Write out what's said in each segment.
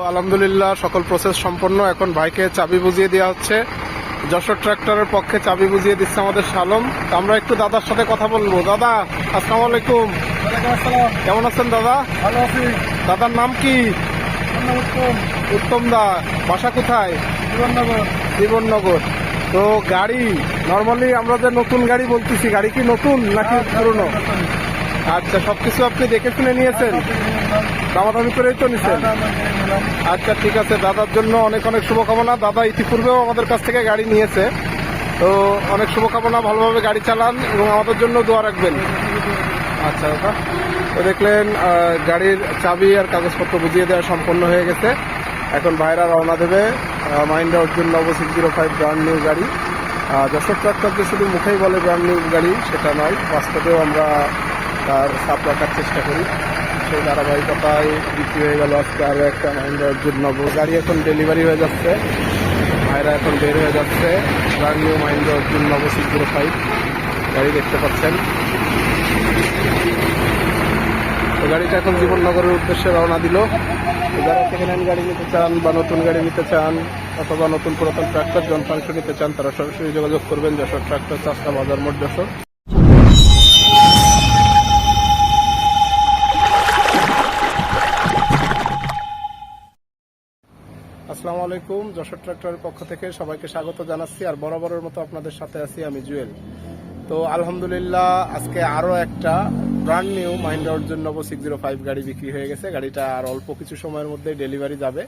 তো আলহামদুলিল্লাহ সকল প্রসেস সম্পন্ন। এখন ভাইকে চাবি বুঝিয়ে দেওয়া হচ্ছে। যশোর ট্রাক্টরের পক্ষে চাবি বুঝিয়ে দিচ্ছে আমাদের সালম তো আমরা একটু দাদার সাথে কথা বলব। দাদা আসসালামু আলাইকুম। কেমন আছেন দাদা? ভালো আছি। দাদার নাম কি? উত্তম। উত্তম দা বাসা কোথায়? জীবননগর। জীবননগর। তো গাড়ি নর্মালি আমরা যে নতুন গাড়ি বলতেছি গাড়ি কি নতুন নাকি পুরনো? আচ্ছা সবকিছু আপনি দেখে শুনে নিয়েছেন? দামাদামি করেই তো নিছেন? আচ্ছা ঠিক আছে। দাদার জন্য অনেক অনেক শুভকামনা। দাদা ইতিপূর্বেও আমাদের কাছ থেকে গাড়ি নিয়েছে। তো অনেক শুভকামনা, ভালোভাবে গাড়ি চালান এবং আমাদের জন্য দোয়া রাখবেন। আচ্ছা দাদা। তো দেখলেন গাড়ির চাবি আর কাগজপত্র বুঝিয়ে দেওয়া সম্পন্ন হয়ে গেছে। এখন ভাইরা রওনা দেবে Mahindra Arjun Novo six zero five brand new গাড়ি। যশোর ট্রাক্টর যে শুধু মুখেই বলে ব্র্যান্ড নিউ গাড়ি, সেটা নয়। বাস্তবেও আমরা তার সাপ রাখার চেষ্টা করি। সেই ধারাবাহিকতায় বিক্রি হয়ে গেল আজকে আরও একটা মাইন্ডা অর্জুন নব গাড়ি এখন ডেলিভারি হয়ে যাচ্ছে। ভাইরা এখন বের হয়ে যাচ্ছে। Brand new Mahindra Arjun zero five গাড়ি দেখতে পাচ্ছেন। গাড়িটা এখন জীবননগরের উদ্দেশ্যে রওনা দিল। যারা সেকেন্ড হ্যান্ড গাড়ি নিতে চান বা নতুন গাড়ি নিতে চান অথবা নতুন পুরাতন ট্রাক্টর যন্ত্রাংশ নিতে চান, তারা সরাসরি যোগাযোগ করবেন যশোর ট্রাক্টর চাষটা বাজার মোট যশোর। আসসালামু আলাইকুম, যশোর ট্রাক্টরের পক্ষ থেকে সবাইকে স্বাগত জানাচ্ছি, আর বরাবরের মতো আপনাদের সাথে আছি আমি জুয়েল। তো আলহামদুলিল্লাহ, আজকে আরও একটা brand new Mahindra Arjun Novo six zero five গাড়ি বিক্রি হয়ে গেছে। গাড়িটা আর অল্প কিছু সময়ের মধ্যে ডেলিভারি যাবে।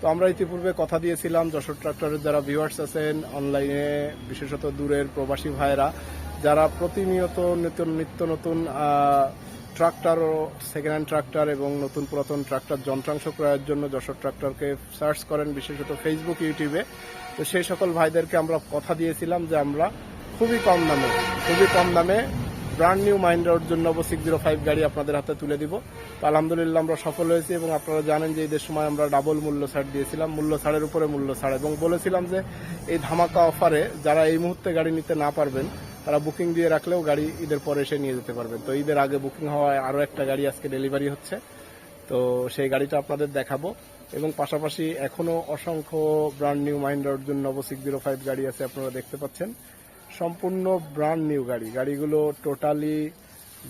তো আমরা ইতিপূর্বে কথা দিয়েছিলাম, যশোর ট্রাক্টরের যারা ভিউয়ার্স আছেন অনলাইনে বিশেষত দূরের প্রবাসী ভাইরা যারা প্রতিনিয়ত নতুন নিত্য নতুন ট্রাক্টর ও সেকেন্ড হ্যান্ড ট্রাক্টর এবং নতুন পুরাতন ট্রাক্টর যন্ত্রাংশ ক্রয়ের জন্য যশোর ট্রাক্টরকে সার্চ করেন, বিশেষত ফেসবুক ইউটিউবে তো সেই সকল ভাইদেরকে আমরা কথা দিয়েছিলাম যে আমরা খুবই কম দামে, খুবই কম দামে ব্র্যান্ড নিউ মাইন্ডার জন্য সিক্স জিরো ফাইভ গাড়ি আপনাদের হাতে তুলে দিব। তো আলহামদুলিল্লাহ আমরা সফল হয়েছি এবং আপনারা জানেন যে ঈদের সময় আমরা ডাবল মূল্য ছাড় দিয়েছিলাম, মূল্য ছাড়ের উপরে মূল্য ছাড়। এবং বলেছিলাম যে এই ধামাকা অফারে যারা এই মুহূর্তে গাড়ি নিতে না পারবেন তারা বুকিং দিয়ে রাখলেও গাড়ি ঈদের পরে এসে নিয়ে যেতে পারবেন। তো ঈদের আগে বুকিং হওয়ায় আরও একটা গাড়ি আজকে ডেলিভারি হচ্ছে। তো সেই গাড়িটা আপনাদের দেখাবো। এবং পাশাপাশি এখনও অসংখ্য ব্র্যান্ড নিউ মাইন্ডার জন্য সিক্স জিরো ফাইভ গাড়ি আছে, আপনারা দেখতে পাচ্ছেন। সম্পূর্ণ ব্র্যান্ড নিউ গাড়ি। গাড়িগুলো টোটালি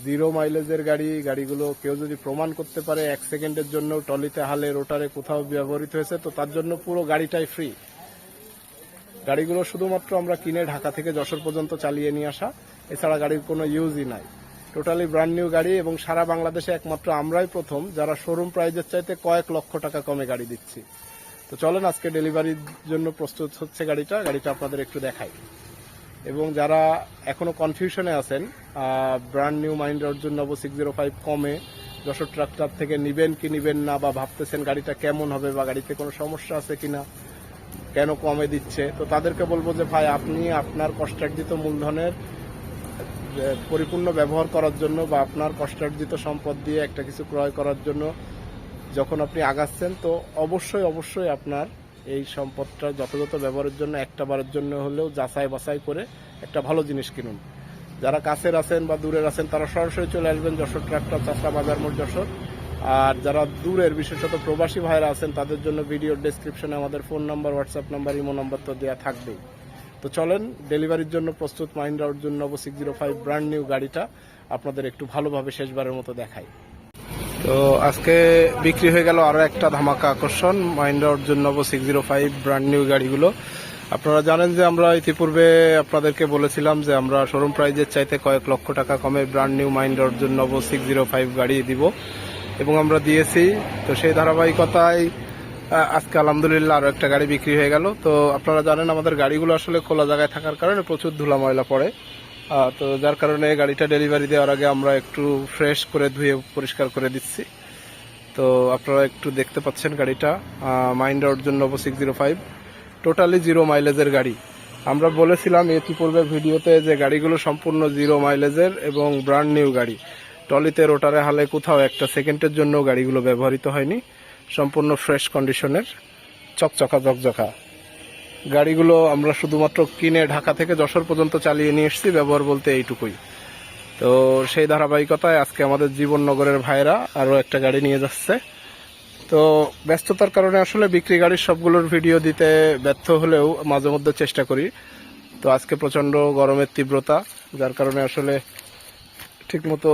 জিরো মাইলেজের গাড়ি। গাড়িগুলো কেউ যদি প্রমাণ করতে পারে এক সেকেন্ডের জন্য টলিতে, হালে, রোটারে কোথাও ব্যবহৃত হয়েছে, তো তার জন্য পুরো গাড়িটাই ফ্রি গাড়িগুলো শুধুমাত্র আমরা কিনে ঢাকা থেকে যশোর পর্যন্ত চালিয়ে নিয়ে আসা, এছাড়া গাড়ির কোনো ইউজই নাই। টোটালি ব্র্যান্ড নিউ গাড়ি এবং সারা বাংলাদেশে একমাত্র আমরাই প্রথম, যারা শোরুম প্রাইজের চাইতে কয়েক লক্ষ টাকা কমে গাড়ি দিচ্ছি। তো চলেন আজকে ডেলিভারির জন্য প্রস্তুত হচ্ছে গাড়িটা গাড়িটা আপনাদের একটু দেখাই। এবং যারা এখনও কনফিউশনে আছেন brand new mind Arjun Novo six zero five কমে, যশোর ট্রাক্টর থেকে নিবেন কি নিবেন না বা ভাবতেছেন গাড়িটা কেমন হবে বা গাড়িতে কোনো সমস্যা আছে কিনা কেন কমে দিচ্ছে? তো তাদেরকে বলব যে, ভাই, আপনি আপনার কষ্টার্জিত মূলধনের পরিপূর্ণ ব্যবহার করার জন্য বা আপনার কষ্টার্জিত সম্পদ দিয়ে একটা কিছু ক্রয় করার জন্য যখন আপনি আগাচ্ছেন, তো অবশ্যই অবশ্যই আপনার এই সম্পদটা যথাযথ ব্যবহারের জন্য, একটা বারের জন্য হলেও যাচাই বাছাই করে একটা ভালো জিনিস কিনুন। যারা কাছের আছেন বা দূরের আছেন, তারা সরাসরি চলে আসবেন যশোর ট্রাক্টর চাষা বাজার মোড় যশোর। আর যারা দূরের, বিশেষত প্রবাসী ভাইরা আছেন, তাদের জন্য ভিডিও ডেসক্রিপশনে আমাদের phone number WhatsApp number imo number তো দেওয়া থাকবেই। তো চলেন ডেলিভারির জন্য প্রস্তুত মাইন্ড আউট জন্য six zero five brand new গাড়িটা আপনাদের একটু ভালোভাবে শেষবারের মতো দেখাই। তো আজকে বিক্রি হয়ে গেল আরও একটা ধামাকা আকর্ষণ Mahindra Arjun Novo six zero five brand new গাড়িগুলো। আপনারা জানেন যে আমরা ইতিপূর্বে আপনাদেরকে বলেছিলাম যে আমরা শোরুম প্রাইজের চাইতে কয়েক লক্ষ টাকা কমে brand new Mahindra Arjun Novo six zero five গাড়ি দিব। এবং আমরা দিয়েছি। তো সেই ধারাবাহিকতায় আজকে আলহামদুলিল্লাহ আরও একটা গাড়ি বিক্রি হয়ে গেল। তো আপনারা জানেন আমাদের গাড়িগুলো আসলে খোলা জায়গায় থাকার কারণে প্রচুর ধুলা ময়লা পড়ে। তো যার কারণে গাড়িটা ডেলিভারি দেওয়ার আগে আমরা একটু ফ্রেশ করে ধুয়ে পরিষ্কার করে দিচ্ছি। তো আপনারা একটু দেখতে পাচ্ছেন গাড়িটা Mahindra Arjun Novo six zero five totally zero মাইলেজের গাড়ি। আমরা বলেছিলাম ইতিপূর্বে ভিডিওতে যে গাড়িগুলো সম্পূর্ণ জিরো মাইলেজের এবং ব্র্যান্ড নিউ গাড়ি। টলিতে রোটারে হালে কোথাও একটা সেকেন্ডের জন্য গাড়িগুলো ব্যবহৃত হয়নি। সম্পূর্ণ ফ্রেশ কন্ডিশনের, চকচকা চকচকা গাড়িগুলো আমরা শুধুমাত্র কিনে ঢাকা থেকে যশোর পর্যন্ত চালিয়ে নিয়ে এসেছি, ব্যবহার বলতে এইটুকুই। তো সেই ধারাবাহিকতায় আজকে আমাদের জীবননগরের ভাইরা আরও একটা গাড়ি নিয়ে যাচ্ছে। তো ব্যস্ততার কারণে আসলে বিক্রি গাড়ির সবগুলোর ভিডিও দিতে ব্যর্থ হলেও মাঝে মধ্যে চেষ্টা করি। তো আজকে প্রচণ্ড গরমের তীব্রতা, যার কারণে আসলে ঠিকমতো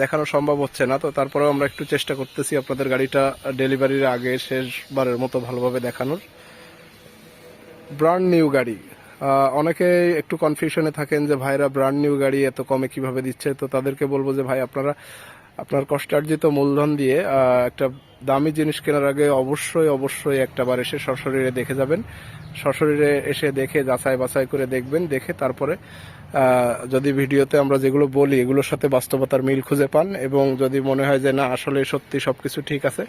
দেখানো সম্ভব হচ্ছে না, তো তারপরেও আমরা একটু চেষ্টা করতেছি আপনাদের গাড়িটা ডেলিভারির আগে শেষবারের মতো ভালোভাবে দেখানোর। ব্র্যান্ড নিউ গাড়ি। অনেকে একটু কনফিউশনে থাকেন যে ভাইরা ব্র্যান্ড নিউ গাড়ি এত কমে কীভাবে দিচ্ছে, তো তাদেরকে বলব যে ভাই আপনারা আপনার কষ্টার্জিত মূলধন দিয়ে একটা দামি জিনিস কেনার আগে অবশ্যই অবশ্যই একটাবার এসে সশরীরে দেখে যাবেন। সশরীরে এসে দেখে, যাচাই বাছাই করে দেখবেন, দেখে তারপরে যদি ভিডিওতে আমরা যেগুলো বলি, এগুলোর সাথে বাস্তবতার মিল খুঁজে পান এবং যদি মনে হয় যে না, আসলে সত্যি সবকিছু ঠিক আছে,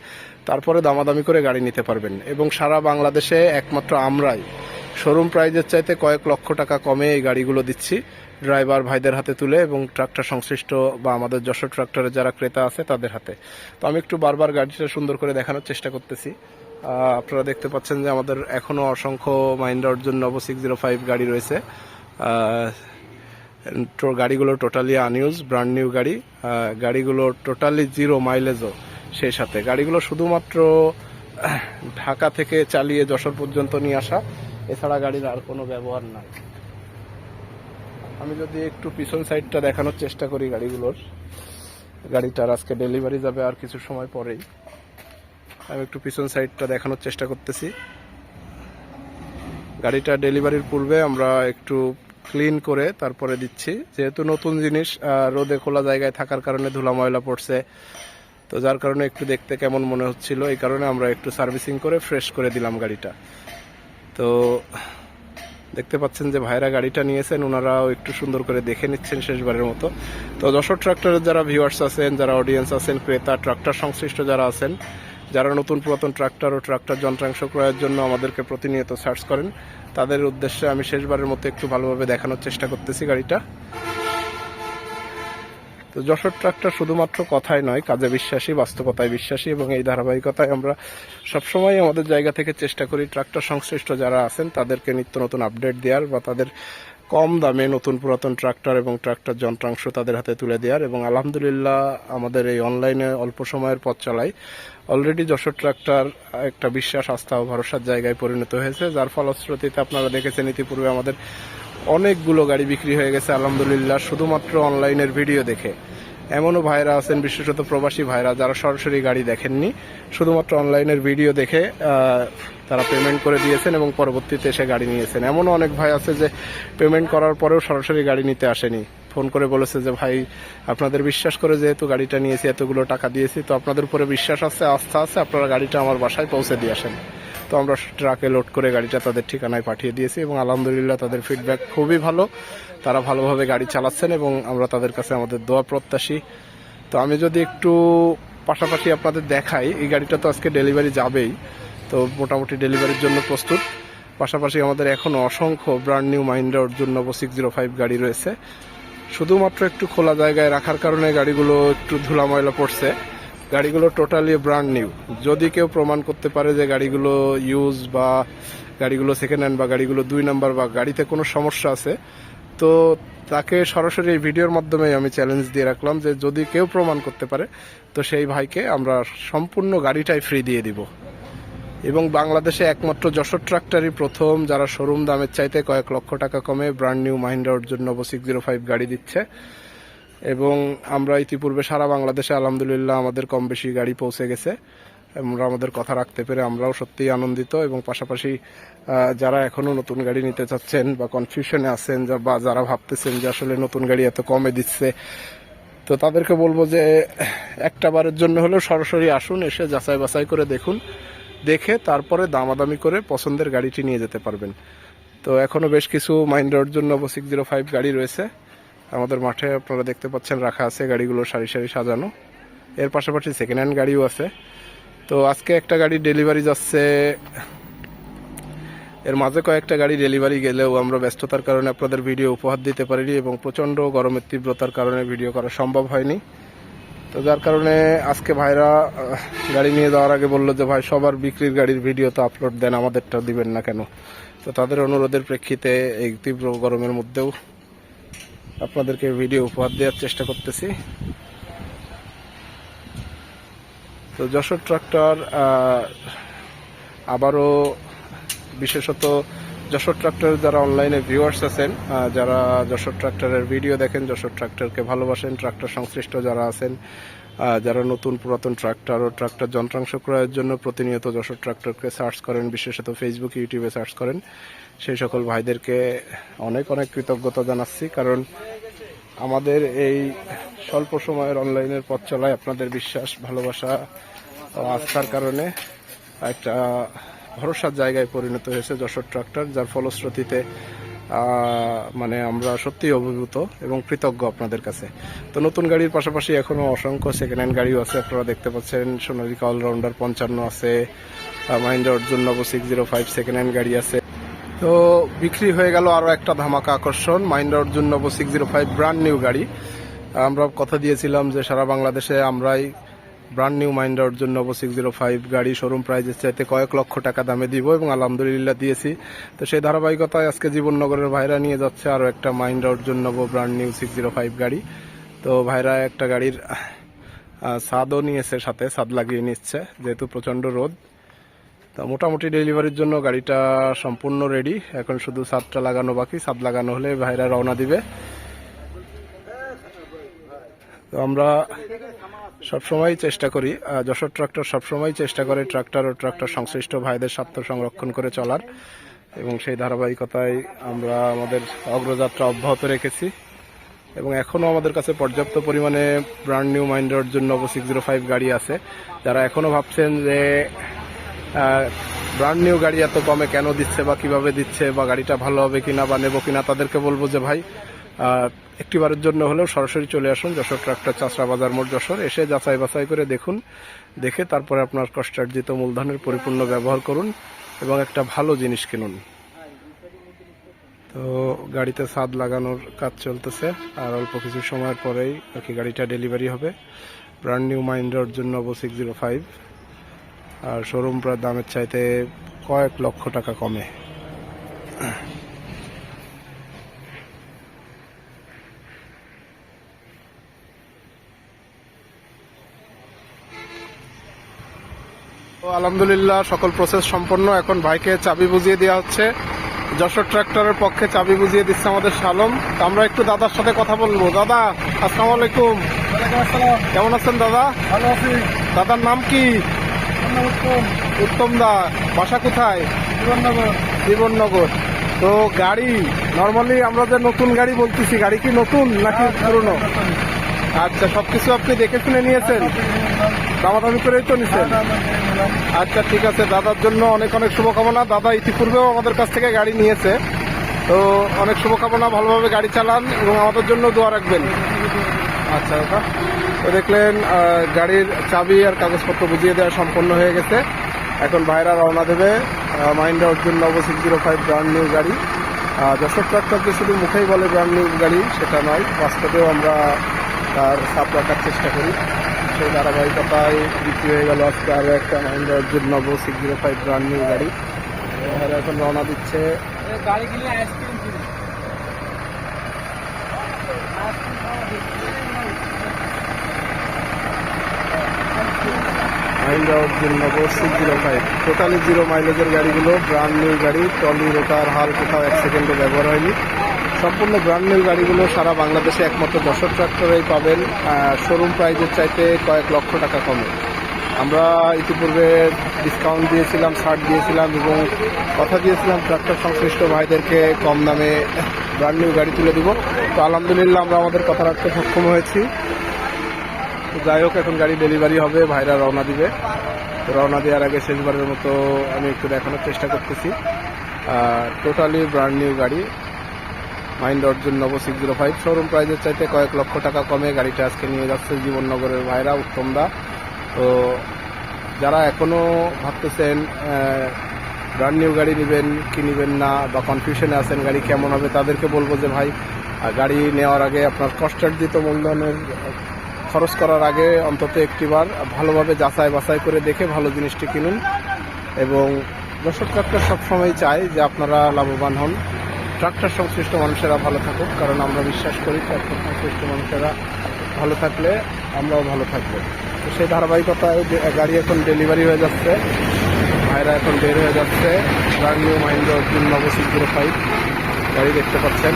তারপরে দামাদামি করে গাড়ি নিতে পারবেন। এবং সারা বাংলাদেশে একমাত্র আমরাই। শোরুম প্রাইজের চাইতে কয়েক লক্ষ টাকা কমে এই গাড়িগুলো দিচ্ছি। ড্রাইভার ভাইদের হাতে তুলে এবং ট্রাক্টর সংশ্লিষ্ট বা আমাদের যশোর ট্রাক্টরের যারা ক্রেতা আছে তাদের হাতে। তো আমি একটু বারবার গাড়িটা সুন্দর করে দেখানোর চেষ্টা করতেছি। আপনারা দেখতে পাচ্ছেন যে আমাদের এখনও অসংখ্য মাইন্ডা Arjun Novo six zero five গাড়ি রয়েছে। গাড়িগুলো টোটালি আনইউজ ব্র্যান্ড নিউ গাড়ি। গাড়িগুলো টোটালি জিরো মাইলেজও সেই সাথে। গাড়িগুলো শুধুমাত্র ঢাকা থেকে চালিয়ে যশোর পর্যন্ত নিয়ে আসা, এছাড়া গাড়ির আর কোনো ব্যবহার নাই। আমি যদি একটু পিছন সাইডটা দেখানোর চেষ্টা করি গাড়িগুলোর, গাড়িটার আজকে ডেলিভারি যাবে আর কিছু সময় পরেই। আমি একটু পিছন সাইডটা দেখানোর চেষ্টা করতেছি। গাড়িটা ডেলিভারির পূর্বে আমরা একটু ক্লিন করে তারপরে দিচ্ছি। যেহেতু নতুন জিনিস রোদে খোলা জায়গায় থাকার কারণে ধুলা ময়লা পড়ছে। তো যার কারণে একটু দেখতে কেমন মনে হচ্ছিল, এই কারণে আমরা একটু সার্ভিসিং করে ফ্রেশ করে দিলাম গাড়িটা। তো দেখতে পাচ্ছেন যে ভাইরা গাড়িটা নিয়েছেন, ওনারাও একটু সুন্দর করে দেখে নিচ্ছেন শেষবারের মতো। তো যশোর ট্রাক্টরের যারা ভিউয়ার্স আছেন, যারা অডিয়েন্স আছেন, ক্রেতা, ট্রাক্টর সংশ্লিষ্ট যারা আছেন, যারা নতুন পুরাতন ট্রাক্টর ও ট্রাক্টর যন্ত্রাংশ ক্রয়ের জন্য আমাদেরকে প্রতিনিয়ত সার্চ করেন, তাদের উদ্দেশ্যে আমি শেষবারের মতো একটু ভালোভাবে দেখানোর চেষ্টা করতেছি গাড়িটা। তো যশোর ট্রাক্টর শুধুমাত্র কথায় নয়, কাজে বিশ্বাসী, বাস্তবতায় বিশ্বাসী এবং এই ধারাবাহিকতায় আমরা সবসময় আমাদের জায়গা থেকে চেষ্টা করি ট্রাক্টর সংশ্লিষ্ট যারা আছেন তাদেরকে নিত্য নতুন আপডেট দেওয়ার বা তাদের কম দামে নতুন পুরাতন ট্রাক্টর এবং ট্রাক্টর যন্ত্রাংশ তাদের হাতে তুলে দেওয়ার এবং আলহামদুলিল্লাহ আমাদের এই অনলাইনে অল্প সময়ের পথ চালায় অলরেডি যশোর ট্রাক্টর একটা বিশ্বাস, আস্থা ও ভরসার জায়গায় পরিণত হয়েছে। যার ফলশ্রুতিতে আপনারা দেখেছেন, ইতিপূর্বে আমাদের অনেকগুলো গাড়ি বিক্রি হয়ে গেছে, আলহামদুলিল্লাহ, শুধুমাত্র অনলাইনের ভিডিও দেখে। এমনও ভাইরা আছেন, বিশেষত প্রবাসী ভাইরা, যারা সরাসরি গাড়ি দেখেননি। শুধুমাত্র অনলাইনের ভিডিও দেখে তারা পেমেন্ট করে দিয়েছেন এবং পরবর্তীতে এসে গাড়ি নিয়েছেন। এমনও অনেক ভাই আছে যে পেমেন্ট করার পরেও সরাসরি গাড়ি নিতে আসেনি। ফোন করে বলেছে যে, ভাই, আপনাদের বিশ্বাস করে যেহেতু গাড়িটা নিয়েছি, এতগুলো টাকা দিয়েছি, তো আপনাদের উপরে বিশ্বাস আছে, আস্থা আছে, আপনারা গাড়িটা আমার বাসায় পৌঁছে দিয়ে আসেন। তো আমরা ট্রাকে লোড করে গাড়িটা তাদের ঠিকানায় পাঠিয়ে দিয়েছি এবং আলহামদুলিল্লাহ তাদের ফিডব্যাক খুবই ভালো। তারা ভালোভাবে গাড়ি চালাচ্ছেন এবং আমরা তাদের কাছে আমাদের দোয়া প্রত্যাশী। তো আমি যদি একটু পাশাপাশি আপনাদের দেখাই, এই গাড়িটা তো আজকে ডেলিভারি যাবেই, তো মোটামুটি ডেলিভারির জন্য প্রস্তুত। পাশাপাশি আমাদের এখনও অসংখ্য brand new Mahindra Arjun Novo six zero five গাড়ি রয়েছে। শুধুমাত্র একটু খোলা জায়গায় রাখার কারণে গাড়িগুলো একটু ধুলা ময়লা পড়ছে গাড়িগুলো টোটালি ব্র্যান্ড নিউ যদি কেউ প্রমাণ করতে পারে যে গাড়িগুলো ইউজ বা গাড়িগুলো সেকেন্ড হ্যান্ড বা গাড়িগুলো দুই নাম্বার বা গাড়িতে কোনো সমস্যা আছে, তো তাকে সরাসরি এই ভিডিওর মাধ্যমে আমি চ্যালেঞ্জ দিয়ে রাখলাম যে যদি কেউ প্রমাণ করতে পারে, তো সেই ভাইকে আমরা সম্পূর্ণ গাড়িটাই ফ্রি দিয়ে দিব। এবং বাংলাদেশে একমাত্র যশোর ট্রাক্টরই প্রথম, যারা শোরুম দামের চাইতে কয়েক লক্ষ টাকা কমে ব্র্যান্ড নিউ মাহিন্দ্রা জন্য সিক্স জিরো ফাইভ গাড়ি দিচ্ছে। এবং আমরা ইতিপূর্বে সারা বাংলাদেশে আলহামদুলিল্লাহ আমাদের কম বেশি গাড়ি পৌঁছে গেছে। আমরা আমাদের কথা রাখতে পেরে আমরাও সত্যিই আনন্দিত এবং পাশাপাশি যারা এখনও নতুন গাড়ি নিতে চাচ্ছেন বা কনফিউশনে আছেন বা যারা ভাবতেছেন যে আসলে নতুন গাড়ি এত কমে দিচ্ছে, তো তাদেরকে বলব যে একটা বারের জন্য হলেও সরাসরি আসুন, এসে যাচাই বাছাই করে দেখুন, দেখে তারপরে দামাদামি করে পছন্দের গাড়িটি নিয়ে যেতে পারবেন। তো এখনও বেশ কিছু মাইন্ডার জন্য সিক্স জিরো ফাইভ গাড়ি রয়েছে। আমাদের মাঠে আপনারা দেখতে পাচ্ছেন রাখা আছে গাড়িগুলো সারি সারি সাজানো। এর পাশাপাশি সেকেন্ড হ্যান্ড গাড়িও আছে। তো আজকে একটা গাড়ি ডেলিভারি যাচ্ছে। এর মাঝে কয়েকটা গাড়ি ডেলিভারি গেলেও আমরা ব্যস্ততার কারণে আপনাদের ভিডিও উপহার দিতে পারিনি এবং প্রচণ্ড গরমের তীব্রতার কারণে ভিডিও করা সম্ভব হয়নি। তো যার কারণে আজকে ভাইরা গাড়ি নিয়ে যাওয়ার আগে বলল যে, ভাই, সবার বিক্রির গাড়ির ভিডিও তো আপলোড দেন, আমাদেরটা দিবেন না কেন? তো তাদের অনুরোধের প্রেক্ষিতে এই তীব্র গরমের মধ্যেও আপনাদেরকে ভিডিও উপহার দেওয়ার চেষ্টা করতেছি। তো যশোর ট্রাক্টর আবারও বিশেষত যশোর ট্রাক্টর যারা অনলাইনে ভিউয়ার্স আছেন যারা যশোর ট্রাক্টরের ভিডিও দেখেন, যশোর ট্রাক্টরকে ভালোবাসেন, ট্রাক্টর সংশ্লিষ্ট যারা আছেন যারা নতুন পুরাতন ট্রাক্টর ও ট্রাক্টর যন্ত্রাংশ ক্রয়ের জন্য প্রতিনিয়ত যশোর ট্রাক্টরকে সার্চ করেন, বিশেষত ফেসবুক ইউটিউবে সার্চ করেন, সেই সকল ভাইদেরকে অনেক অনেক কৃতজ্ঞতা জানাচ্ছি। কারণ আমাদের এই স্বল্প সময়ের অনলাইনের পথ চলায় আপনাদের বিশ্বাস, ভালোবাসা ও আস্থার কারণে একটা ভরসার জায়গায় পরিণত হয়েছে যশোর ট্রাক্টর, যার ফলশ্রুতিতে মানে আমরা সত্যি অভিভূত এবং কৃতজ্ঞ আপনাদের কাছে। তো নতুন গাড়ির পাশাপাশি এখনও অসংখ্য সেকেন্ড হ্যান্ড গাড়িও আছে, আপনারা দেখতে পাচ্ছেন। সোনালিকা অলরাউন্ডার পঞ্চান্ন আছে Mahindra Arjun Novo six zero five second hand গাড়ি আছে তো বিক্রি হয়ে গেল আরও একটা ধামাকা আকর্ষণ Mahindra Arjun Novo six zero five brand new গাড়ি। আমরা কথা দিয়েছিলাম যে সারা বাংলাদেশে আমরাই brand new Mahindra Arjun Novo six zero five গাড়ি শোরুম প্রাইজের চাইতে কয়েক লক্ষ টাকা দামে দিব এবং আলহামদুলিল্লাহ দিয়েছি। তো সেই ধারাবাহিকতায় আজকে জীবননগরের ভাইরা নিয়ে যাচ্ছে আরও একটা Mahindra Arjun Novo brand new six zero five গাড়ি। তো ভাইরা একটা গাড়ির ছাদও নিয়েছে সাথে ছাদ লাগিয়ে নিচ্ছে, যেহেতু প্রচণ্ড রোদ। তা মোটামুটি ডেলিভারির জন্য গাড়িটা সম্পূর্ণ রেডি এখন শুধু ছাদটা লাগানো বাকি। ছাদ লাগানো হলে ভাইরা রওনা দিবে। তো আমরা সবসময় চেষ্টা করি যশোর ট্রাক্টর সবসময় চেষ্টা করে ট্রাক্টর ও ট্রাক্টর সংশ্লিষ্ট ভাইদের স্বার্থ সংরক্ষণ করে চলার। এবং সেই ধারাবাহিকতায় আমরা আমাদের অগ্রযাত্রা অব্যাহত রেখেছি। এবং এখনও আমাদের কাছে পর্যাপ্ত পরিমাণে ব্র্যান্ড নিউ মাইন্ডের জন্য সিক্স জিরো ফাইভ গাড়ি আছে। যারা এখনও ভাবছেন যে ব্র্যান্ড নিউ গাড়ি এত কমে কেন দিচ্ছে বা কীভাবে দিচ্ছে বা গাড়িটা ভালো হবে কিনা বা নেব কিনা তাদেরকে বলব যে ভাই একটিবারের জন্য হলেও সরাসরি চলে আসুন যশোর ট্রাক্টর চাষরা বাজার মোড় যশোর। এসে যাচাই বাছাই করে দেখুন, দেখে তারপরে আপনার কষ্টার্জিত মূলধনের পরিপূর্ণ ব্যবহার করুন এবং একটা ভালো জিনিস কিনুন। তো গাড়িতে ছাদ লাগানোর কাজ চলতেছে, আর অল্প কিছু সময়ের পরেই আর কি গাড়িটা ডেলিভারি হবে। ব্র্যান্ড নিউ মাইন্ডের জন্য সিক্স জিরো ফাইভ আর শোরুম প্রায় দামের চাইতে কয়েক লক্ষ টাকা কমে। তো আলহামদুলিল্লাহ সকল প্রসেস সম্পন্ন। এখন ভাইকে চাবি বুঝিয়ে দেওয়া হচ্ছে। যশোর ট্রাক্টরের পক্ষে চাবি বুঝিয়ে দিচ্ছে আমাদের সালম তো আমরা একটু দাদার সাথে কথা বলব। দাদা আসসালামু আলাইকুম। কেমন আছেন দাদা? ভালো আছি। দাদার নাম কি? উত্তম। দা বাসা কোথায়? জীবননগর। জীবননগর। তো গাড়ি নর্মালি আমরা যে নতুন গাড়ি বলতেছি গাড়ি কি নতুন নাকি পুরনো? আচ্ছা সবকিছু আপনি দেখে শুনে নিয়েছেন? দামাদামি করেই তো নিছেন? আচ্ছা ঠিক আছে দাদার জন্য অনেক অনেক শুভকামনা। দাদা ইতিপূর্বেও আমাদের কাছ থেকে গাড়ি নিয়েছে। তো অনেক শুভকামনা ভালোভাবে গাড়ি চালান এবং আমাদের জন্য দোয়া রাখবেন। আচ্ছা দাদা। দেখলেন গাড়ির চাবি আর কাগজপত্র বুঝিয়ে দেওয়া সম্পন্ন হয়ে গেছে। এখন ভাইরা রওনা দেবে Mahindra Arjun Novo six zero five brand new গাড়ি। যশোর ট্রাক্টরকে শুধু মুখেই বলে ব্র্যান্ড নিউ গাড়ি, সেটা নয়, বাস্তবেও আমরা তার সাপ রাখার চেষ্টা করি। সেই ধারাবাহিকতায় বিক্রি হয়ে গেল আজকে আরও একটা Mahindra Arjun Novo six zero five brand new গাড়ি। ভাইরা এখন রওনা দিচ্ছে। কিনি মাইন্ডা অর্জুন নগর six zero five totally zero মাইলেজের গাড়িগুলো ব্র্যান্ড নিউ গাড়ি টলি রোটার হাল কোথাও এক সেকেন্ডে ব্যবহার হয়নি। সম্পূর্ণ ব্র্যান্ড নিউ গাড়িগুলো সারা বাংলাদেশে একমাত্র দশর ট্রাক্টরেই পাবেন। শোরুম প্রাইজের চাইতে কয়েক লক্ষ টাকা কমে। আমরা ইতিপূর্বে ডিসকাউন্ট দিয়েছিলাম, ছাড় দিয়েছিলাম এবং কথা দিয়েছিলাম ট্রাক্টর সংশ্লিষ্ট ভাইদেরকে কম দামে ব্র্যান্ড নিউ গাড়ি তুলে দিব। তো আলহামদুলিল্লাহ আমরা আমাদের কথা রাখতে সক্ষম হয়েছি। যাই হোক, এখন গাড়ি ডেলিভারি হবে, ভাইরা রওনা দিবে। তো রওনা দেওয়ার আগে শেষবারের মতো আমি একটু দেখানোর চেষ্টা করতেছি। টোটালি ব্র্যান্ড নিউ গাড়ি Mahindra Arjun Novo six zero five showroom প্রাইজের চাইতে কয়েক লক্ষ টাকা কমে গাড়িটা আজকে নিয়ে যাচ্ছে জীবননগরের ভাইরা উত্তমদা। তো যারা এখনও ভাবতেছেন ব্র্যান্ড নিউ গাড়ি নেবেন, কি নেবেন না, বা কনফিউশনে আছেন গাড়ি কেমন হবে, তাদেরকে বলব যে, ভাই গাড়ি নেওয়ার আগে আপনার কষ্টার্জিত মূলধনের খরচ করার আগে অন্তত একটিবার ভালোভাবে যাচাই বাছাই করে দেখে ভালো জিনিসটি কিনুন এবং দর্শক ট্রাক্টর সবসময় চাই যে আপনারা লাভবান হন। ট্রাক্টর সংশ্লিষ্ট মানুষেরা ভালো থাকুক, কারণ আমরা বিশ্বাস করি ট্রাক্টর সংশ্লিষ্ট মানুষেরা ভালো থাকলে আমরাও ভালো থাকব। তো সেই ধারাবাহিকতায় গাড়ি এখন ডেলিভারি হয়ে যাচ্ছে, ভাইরা এখন বের হয়ে যাচ্ছে। ব্র্যান্ড নিউ মাইন্ডো তিন নব সিক্স জিরো ফাইভ, গাড়ি দেখতে পাচ্ছেন।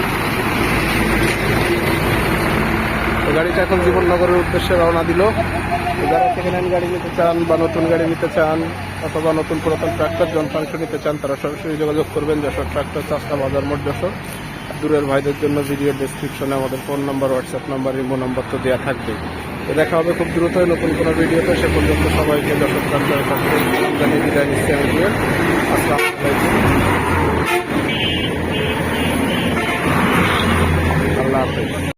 গাড়িটা এখন জীবননগরের উদ্দেশ্যে রওনা দিল। যারা সেকেন্ড হ্যান্ড গাড়ি নিতে চান বা নতুন গাড়ি নিতে চান অথবা নতুন পুরাতন ট্রাক্টর যন্ত্রাংশ নিতে চান, তারা সরাসরি যোগাযোগ করবেন যশোর ট্রাক্টর চাষটা বাজার মোট যশোর। দূরের ভাইদের জন্য ভিডিও ডেসক্রিপশনে আমাদের phone number WhatsApp number imo number তো দেওয়া থাকবে। দেখা হবে খুব দ্রুতই নতুন কোনো ভিডিওতে সে পর্যন্ত সবাইকে যশোর থেকে জানিয়ে বিদায় নিচ্ছি আমি। আসসালামু আল্লাহ